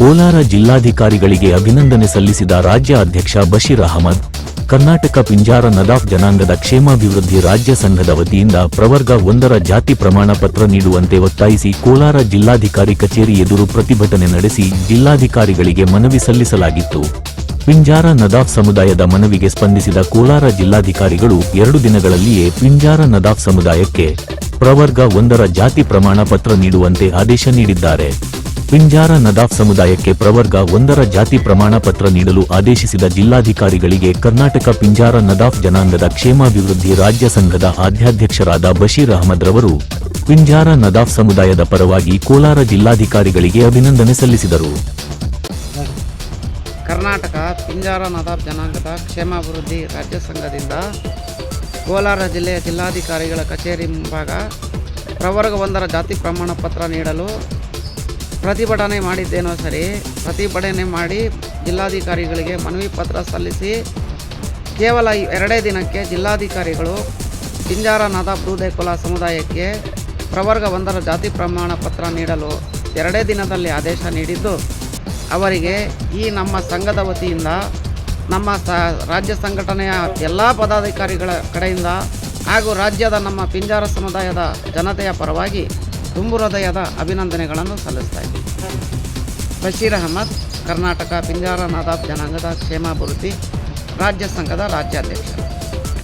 ಕೋಲಾರ ಜಿಲ್ಲಾಧಿಕಾರಿಗಳಿಗೆ ಅಭಿನಂದನೆ ಸಲ್ಲಿಸಿದ ರಾಜ್ಯ ಅಧ್ಯಕ್ಷ ಬಶೀರ್ ಅಹಮದ್, ಕರ್ನಾಟಕ ಪಿಂಜಾರ ನದಾಫ್ ಜನಾಂಗದ ಕ್ಷೇಮಾಭಿವೃದ್ಧಿ ರಾಜ್ಯ ಸಂಘದ ವತಿಯಿಂದ ಪ್ರವರ್ಗ ಒಂದರ ಜಾತಿ ಪ್ರಮಾಣ ಪತ್ರ ನೀಡುವಂತೆ ಒತ್ತಾಯಿಸಿ ಕೋಲಾರ ಜಿಲ್ಲಾಧಿಕಾರಿ ಕಚೇರಿ ಎದುರು ಪ್ರತಿಭಟನೆ ನಡೆಸಿ ಜಿಲ್ಲಾಧಿಕಾರಿಗಳಿಗೆ ಮನವಿ ಸಲ್ಲಿಸಲಾಗಿತ್ತು. ಪಿಂಜಾರ ನದಾಫ್ ಸಮುದಾಯದ ಮನವಿಗೆ ಸ್ಪಂದಿಸಿದ ಕೋಲಾರ ಜಿಲ್ಲಾಧಿಕಾರಿಗಳು ಎರಡು ದಿನಗಳಲ್ಲಿಯೇ ಪಿಂಜಾರ ನದಾಫ್ ಸಮುದಾಯಕ್ಕೆ ಪ್ರವರ್ಗ ಒಂದರ ಜಾತಿ ಪ್ರಮಾಣ ಪತ್ರ ನೀಡುವಂತೆ ಆದೇಶ ನೀಡಿದ್ದಾರೆ. ಪಿಂಜಾರ ನದಾಫ್ ಸಮುದಾಯಕ್ಕೆ ಪ್ರವರ್ಗ ಒಂದರ ಜಾತಿ ಪ್ರಮಾಣ ಪತ್ರ ನೀಡಲು ಆದೇಶಿಸಿದ ಜಿಲ್ಲಾಧಿಕಾರಿಗಳಿಗೆ ಕರ್ನಾಟಕ ಪಿಂಜಾರ ನದಾಫ್ ಜನಾಂಗದ ಕ್ಷೇಮಾಭಿವೃದ್ಧಿ ರಾಜ್ಯ ಸಂಘದ ಆಧ್ಯಾಧ್ಯಕ್ಷರಾದ ಬಶೀರ್ ಅಹಮದ್ ರವರು ಪಿಂಜಾರ ನದಾಫ್ ಸಮುದಾಯದ ಪರವಾಗಿ ಕೋಲಾರ ಜಿಲ್ಲಾಧಿಕಾರಿಗಳಿಗೆ ಅಭಿನಂದನೆ ಸಲ್ಲಿಸಿದರು. ಕರ್ನಾಟಕ ಪಿಂಜಾರ ನದಾಫ್ ಜನಾಂಗದ ಕ್ಷೇಮಾಭಿವೃದ್ಧಿ ರಾಜ್ಯ ಸಂಘದಿಂದ ಕೋಲಾರ ಜಿಲ್ಲೆಯ ಜಿಲ್ಲಾಧಿಕಾರಿಗಳ ಕಚೇರಿ ಮುಂಭಾಗ ಪ್ರವರ್ಗ ಒಂದರ ಜಾತಿ ಪ್ರಮಾಣ ಪತ್ರ ನೀಡಲು ಪ್ರತಿಭಟನೆ ಮಾಡಿದ್ದೇನೋ ಸರಿ, ಪ್ರತಿಭಟನೆ ಮಾಡಿ ಜಿಲ್ಲಾಧಿಕಾರಿಗಳಿಗೆ ಮನವಿ ಪತ್ರ ಸಲ್ಲಿಸಿ ಕೇವಲ ಎರಡೇ ದಿನಕ್ಕೆ ಜಿಲ್ಲಾಧಿಕಾರಿಗಳು ಪಿಂಜಾರ ನದಾಬ್ ಕುಲ ಸಮುದಾಯಕ್ಕೆ ಪ್ರವರ್ಗ ಒಂದರ ಜಾತಿ ಪ್ರಮಾಣ ಪತ್ರ ನೀಡಲು ಎರಡೇ ದಿನದಲ್ಲಿ ಆದೇಶ ನೀಡಿದ್ದು, ಅವರಿಗೆ ಈ ನಮ್ಮ ಸಂಘದ ವತಿಯಿಂದ, ನಮ್ಮ ಸ, ರಾಜ್ಯ ಸಂಘಟನೆಯ ಎಲ್ಲ ಪದಾಧಿಕಾರಿಗಳ ಕಡೆಯಿಂದ ಹಾಗೂ ರಾಜ್ಯದ ನಮ್ಮ ಪಿಂಜಾರ ಸಮುದಾಯದ ಜನತೆಯ ಪರವಾಗಿ ತುಂಬು ಹೃದಯದ ಅಭಿನಂದನೆಗಳನ್ನು ಸಲ್ಲಿಸ್ತಾ ಇದ್ದೀವಿ ಬಶೀರ್ ಅಹಮದ್, ಕರ್ನಾಟಕ ಪಿಂಜಾರ ನಾದಾಬ್ ಜನಾಂಗದ ಕ್ಷೇಮಾಭಿವೃದ್ಧಿ, ರಾಜ್ಯ ಸಂಘದ ರಾಜ್ಯಾಧ್ಯಕ್ಷ